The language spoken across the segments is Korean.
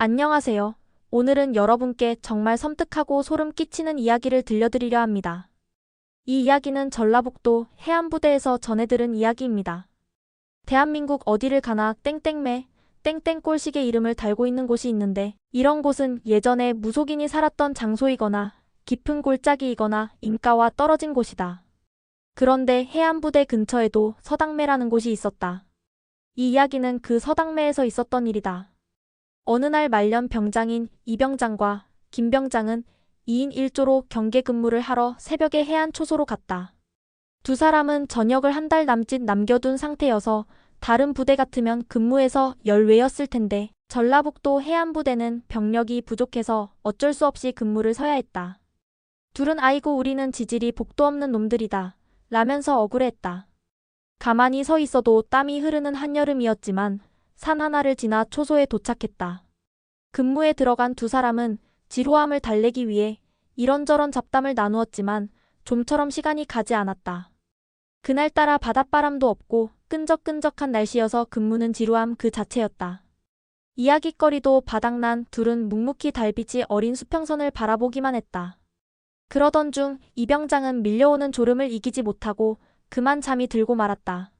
안녕하세요. 오늘은 여러분께 정말 섬뜩하고 소름 끼치는 이야기를 들려드리려 합니다. 이 이야기는 전라북도 해안부대에서 전해 들은 이야기입니다. 대한민국 어디를 가나 땡땡매, 땡땡꼴식의 이름을 달고 있는 곳이 있는데 이런 곳은 예전에 무속인이 살았던 장소이거나 깊은 골짜기이거나 인가와 떨어진 곳이다. 그런데 해안부대 근처에도 서당매라는 곳이 있었다. 이 이야기는 그 서당매에서 있었던 일이다. 어느 날 말년 병장인 이병장과 김병장은 2인 1조로 경계 근무를 하러 새벽에 해안 초소로 갔다. 두 사람은 저녁을 한 달 남짓 남겨둔 상태여서 다른 부대 같으면 근무에서 열외였을 텐데 전라북도 해안부대는 병력이 부족해서 어쩔 수 없이 근무를 서야 했다. 둘은 아이고 우리는 지질이 복도 없는 놈들이다. 라면서 억울해했다. 가만히 서 있어도 땀이 흐르는 한여름이었지만 산 하나를 지나 초소에 도착했다. 근무에 들어간 두 사람은 지루함을 달래기 위해 이런저런 잡담을 나누었지만 좀처럼 시간이 가지 않았다. 그날따라 바닷바람도 없고 끈적끈적한 날씨여서 근무는 지루함 그 자체였다. 이야깃거리도 바닥난 둘은 묵묵히 달빛이 어린 수평선을 바라보기만 했다. 그러던 중 이병장은 밀려오는 졸음을 이기지 못하고 그만 잠이 들고 말았다.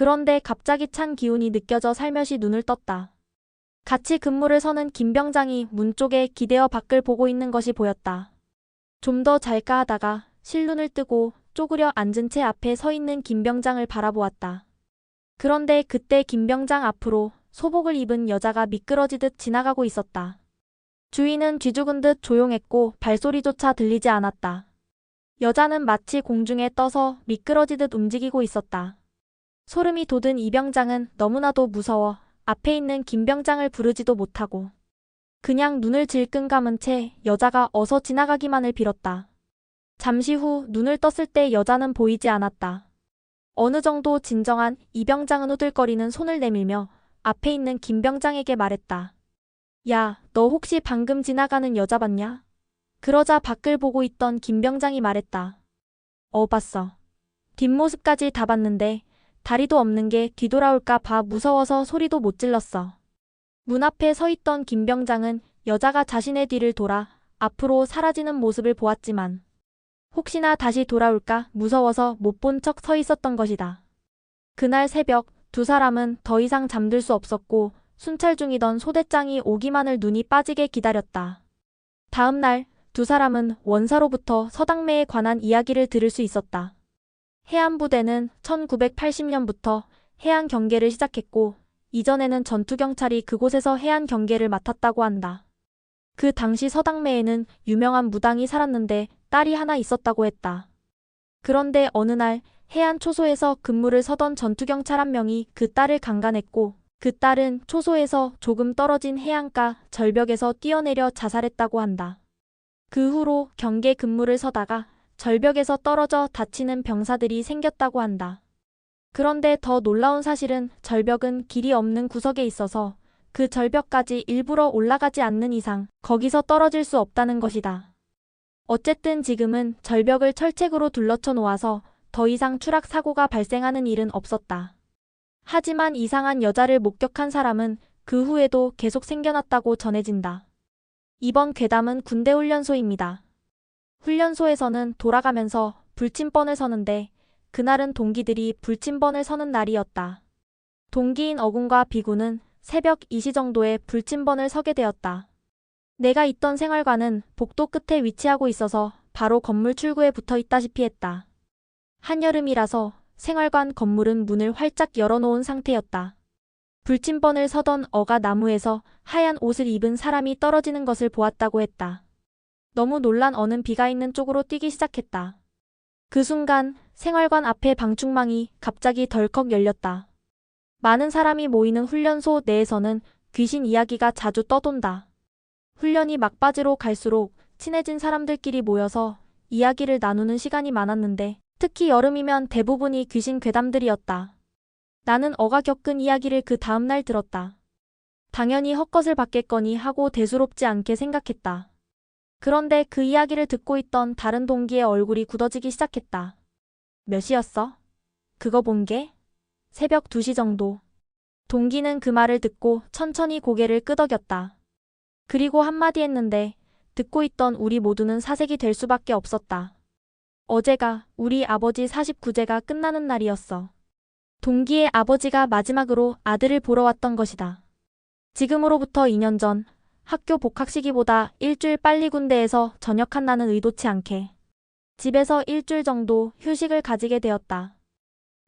그런데 갑자기 찬 기운이 느껴져 살며시 눈을 떴다. 같이 근무를 서는 김병장이 문 쪽에 기대어 밖을 보고 있는 것이 보였다. 좀 더 잘까 하다가 실눈을 뜨고 쪼그려 앉은 채 앞에 서 있는 김병장을 바라보았다. 그런데 그때 김병장 앞으로 소복을 입은 여자가 미끄러지듯 지나가고 있었다. 주위는 쥐죽은 듯 조용했고 발소리조차 들리지 않았다. 여자는 마치 공중에 떠서 미끄러지듯 움직이고 있었다. 소름이 돋은 이병장은 너무나도 무서워 앞에 있는 김병장을 부르지도 못하고 그냥 눈을 질끈 감은 채 여자가 어서 지나가기만을 빌었다. 잠시 후 눈을 떴을 때 여자는 보이지 않았다. 어느 정도 진정한 이병장은 후들거리는 손을 내밀며 앞에 있는 김병장에게 말했다. 야, 너 혹시 방금 지나가는 여자 봤냐? 그러자 밖을 보고 있던 김병장이 말했다. 어, 봤어. 뒷모습까지 다 봤는데 다리도 없는 게 뒤돌아올까 봐 무서워서 소리도 못 질렀어. 문 앞에 서 있던 김 병장은 여자가 자신의 뒤를 돌아 앞으로 사라지는 모습을 보았지만 혹시나 다시 돌아올까 무서워서 못 본 척 서 있었던 것이다. 그날 새벽 두 사람은 더 이상 잠들 수 없었고 순찰 중이던 소대장이 오기만을 눈이 빠지게 기다렸다. 다음 날 두 사람은 원사로부터 서당매에 관한 이야기를 들을 수 있었다. 해안부대는 1980년부터 해안 경계를 시작했고 이전에는 전투경찰이 그곳에서 해안 경계를 맡았다고 한다. 그 당시 서당매에는 유명한 무당이 살았는데 딸이 하나 있었다고 했다. 그런데 어느 날 해안 초소에서 근무를 서던 전투경찰 한 명이 그 딸을 강간했고 그 딸은 초소에서 조금 떨어진 해안가 절벽에서 뛰어내려 자살했다고 한다. 그 후로 경계 근무를 서다가 절벽에서 떨어져 다치는 병사들이 생겼다고 한다. 그런데 더 놀라운 사실은 절벽은 길이 없는 구석에 있어서 그 절벽까지 일부러 올라가지 않는 이상 거기서 떨어질 수 없다는 것이다. 어쨌든 지금은 절벽을 철책으로 둘러쳐 놓아서 더 이상 추락 사고가 발생하는 일은 없었다. 하지만 이상한 여자를 목격한 사람은 그 후에도 계속 생겨났다고 전해진다. 이번 괴담은 군대 훈련소입니다. 훈련소에서는 돌아가면서 불침번을 서는데 그날은 동기들이 불침번을 서는 날이었다. 동기인 어군과 비구는 새벽 2시 정도에 불침번을 서게 되었다. 내가 있던 생활관은 복도 끝에 위치하고 있어서 바로 건물 출구에 붙어 있다시피 했다. 한여름이라서 생활관 건물은 문을 활짝 열어놓은 상태였다. 불침번을 서던 어가 나무에서 하얀 옷을 입은 사람이 떨어지는 것을 보았다고 했다. 너무 놀란 어는 비가 있는 쪽으로 뛰기 시작했다. 그 순간 생활관 앞에 방충망이 갑자기 덜컥 열렸다. 많은 사람이 모이는 훈련소 내에서는 귀신 이야기가 자주 떠돈다. 훈련이 막바지로 갈수록 친해진 사람들끼리 모여서 이야기를 나누는 시간이 많았는데 특히 여름이면 대부분이 귀신 괴담들이었다. 나는 어가 겪은 이야기를 그 다음날 들었다. 당연히 헛것을 받겠거니 하고 대수롭지 않게 생각했다. 그런데 그 이야기를 듣고 있던 다른 동기의 얼굴이 굳어지기 시작했다. 몇 시였어? 그거 본 게? 새벽 2시 정도. 동기는 그 말을 듣고 천천히 고개를 끄덕였다. 그리고 한마디 했는데 듣고 있던 우리 모두는 사색이 될 수밖에 없었다. 어제가 우리 아버지 49제가 끝나는 날이었어. 동기의 아버지가 마지막으로 아들을 보러 왔던 것이다. 지금으로부터 2년 전 학교 복학 시기보다 일주일 빨리 군대에서 전역한 나는 의도치 않게 집에서 일주일 정도 휴식을 가지게 되었다.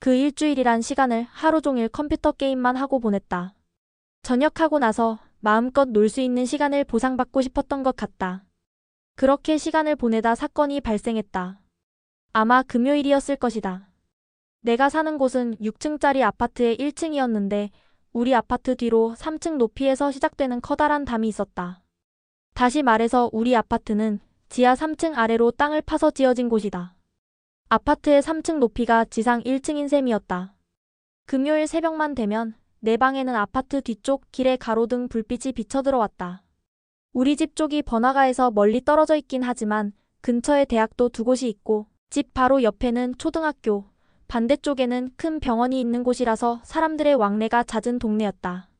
그 일주일이란 시간을 하루 종일 컴퓨터 게임만 하고 보냈다. 전역하고 나서 마음껏 놀 수 있는 시간을 보상받고 싶었던 것 같다. 그렇게 시간을 보내다 사건이 발생했다. 아마 금요일이었을 것이다. 내가 사는 곳은 6층짜리 아파트의 1층이었는데 우리 아파트 뒤로 3층 높이에서 시작되는 커다란 담이 있었다. 다시 말해서 우리 아파트는 지하 3층 아래로 땅을 파서 지어진 곳이다. 아파트의 3층 높이가 지상 1층인 셈이었다. 금요일 새벽만 되면 내 방에는 아파트 뒤쪽 길에 가로등 불빛이 비쳐 들어왔다. 우리 집 쪽이 번화가에서 멀리 떨어져 있긴 하지만 근처에 대학도 두 곳이 있고 집 바로 옆에는 초등학교, 반대쪽에는 큰 병원이 있는 곳이라서 사람들의 왕래가 잦은 동네였다.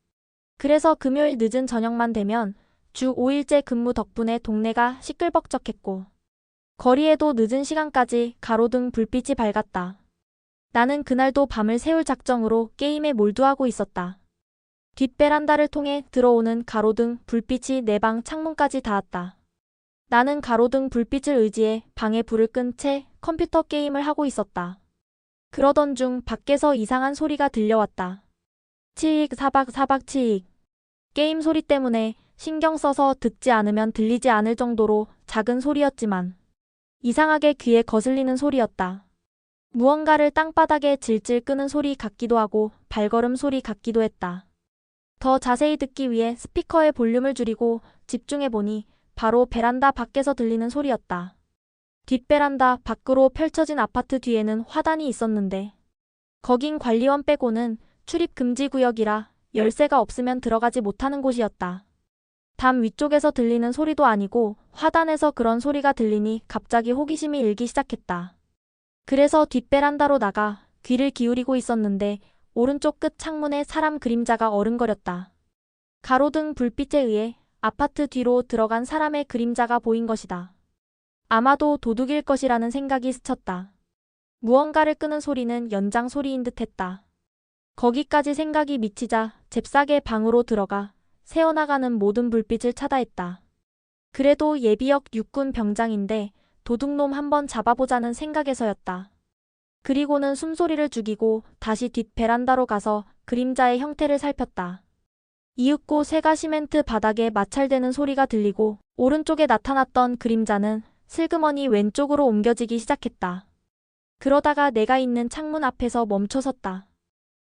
그래서 금요일 늦은 저녁만 되면 주 5일째 근무 덕분에 동네가 시끌벅적했고 거리에도 늦은 시간까지 가로등 불빛이 밝았다. 나는 그날도 밤을 새울 작정으로 게임에 몰두하고 있었다. 뒷베란다를 통해 들어오는 가로등 불빛이 내 방 창문까지 닿았다. 나는 가로등 불빛을 의지해 방에 불을 끈 채 컴퓨터 게임을 하고 있었다. 그러던 중 밖에서 이상한 소리가 들려왔다. 치익 사박 사박 치익. 게임 소리 때문에 신경 써서 듣지 않으면 들리지 않을 정도로 작은 소리였지만 이상하게 귀에 거슬리는 소리였다. 무언가를 땅바닥에 질질 끄는 소리 같기도 하고 발걸음 소리 같기도 했다. 더 자세히 듣기 위해 스피커의 볼륨을 줄이고 집중해보니 바로 베란다 밖에서 들리는 소리였다. 뒷베란다 밖으로 펼쳐진 아파트 뒤에는 화단이 있었는데 거긴 관리원 빼고는 출입 금지 구역이라 열쇠가 없으면 들어가지 못하는 곳이었다. 담 위쪽에서 들리는 소리도 아니고 화단에서 그런 소리가 들리니 갑자기 호기심이 일기 시작했다. 그래서 뒷베란다로 나가 귀를 기울이고 있었는데 오른쪽 끝 창문에 사람 그림자가 어른거렸다. 가로등 불빛에 의해 아파트 뒤로 들어간 사람의 그림자가 보인 것이다. 아마도 도둑일 것이라는 생각이 스쳤다. 무언가를 끄는 소리는 연장 소리인 듯 했다. 거기까지 생각이 미치자 잽싸게 방으로 들어가 새어나가는 모든 불빛을 차다했다. 그래도 예비역 육군 병장인데 도둑놈 한번 잡아보자는 생각에서였다. 그리고는 숨소리를 죽이고 다시 뒷 베란다로 가서 그림자의 형태를 살폈다. 이윽고 쇠가 시멘트 바닥에 마찰되는 소리가 들리고 오른쪽에 나타났던 그림자는 슬그머니 왼쪽으로 옮겨지기 시작했다. 그러다가 내가 있는 창문 앞에서 멈춰섰다.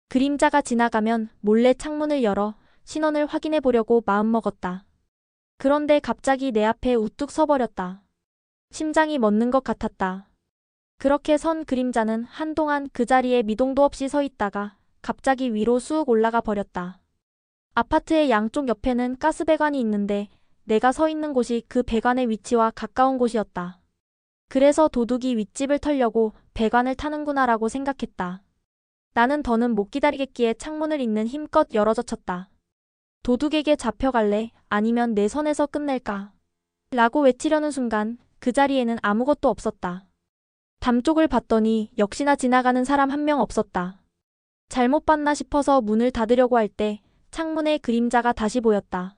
그림자가 지나가면 몰래 창문을 열어 신원을 확인해 보려고 마음먹었다. 그런데 갑자기 내 앞에 우뚝 서버렸다. 심장이 멎는 것 같았다. 그렇게 선 그림자는 한동안 그 자리에 미동도 없이 서 있다가 갑자기 위로 쑥 올라가 버렸다. 아파트의 양쪽 옆에는 가스배관이 있는데 내가 서 있는 곳이 그 배관의 위치와 가까운 곳이었다. 그래서 도둑이 윗집을 털려고 배관을 타는구나라고 생각했다. 나는 더는 못 기다리겠기에 창문을 있는 힘껏 열어젖혔다. 도둑에게 잡혀갈래? 아니면 내 선에서 끝낼까? 라고 외치려는 순간 그 자리에는 아무것도 없었다. 담 쪽을 봤더니 역시나 지나가는 사람 한 명 없었다. 잘못 봤나 싶어서 문을 닫으려고 할 때 창문에 그림자가 다시 보였다.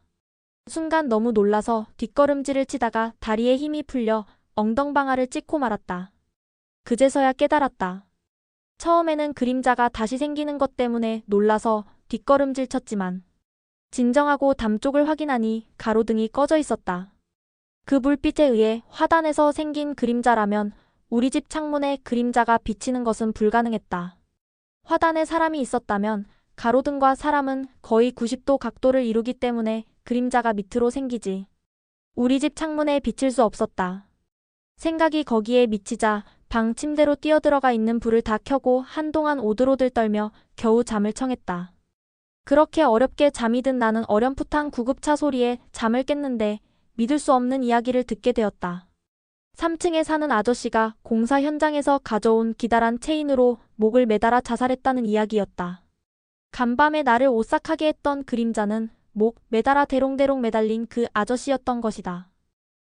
순간 너무 놀라서 뒷걸음질을 치다가 다리에 힘이 풀려 엉덩방아를 찍고 말았다. 그제서야 깨달았다. 처음에는 그림자가 다시 생기는 것 때문에 놀라서 뒷걸음질 쳤지만 진정하고 담 쪽을 확인하니 가로등이 꺼져 있었다. 그 불빛에 의해 화단에서 생긴 그림자라면 우리 집 창문에 그림자가 비치는 것은 불가능했다. 화단에 사람이 있었다면 가로등과 사람은 거의 90도 각도를 이루기 때문에 그림자가 밑으로 생기지. 우리 집 창문에 비칠 수 없었다. 생각이 거기에 미치자 방 침대로 뛰어들어가 있는 불을 다 켜고 한동안 오들오들 떨며 겨우 잠을 청했다. 그렇게 어렵게 잠이 든 나는 어렴풋한 구급차 소리에 잠을 깼는데 믿을 수 없는 이야기를 듣게 되었다. 3층에 사는 아저씨가 공사 현장에서 가져온 기다란 체인으로 목을 매달아 자살했다는 이야기였다. 간밤에 나를 오싹하게 했던 그림자는 목 매달아 대롱대롱 매달린 그 아저씨였던 것이다.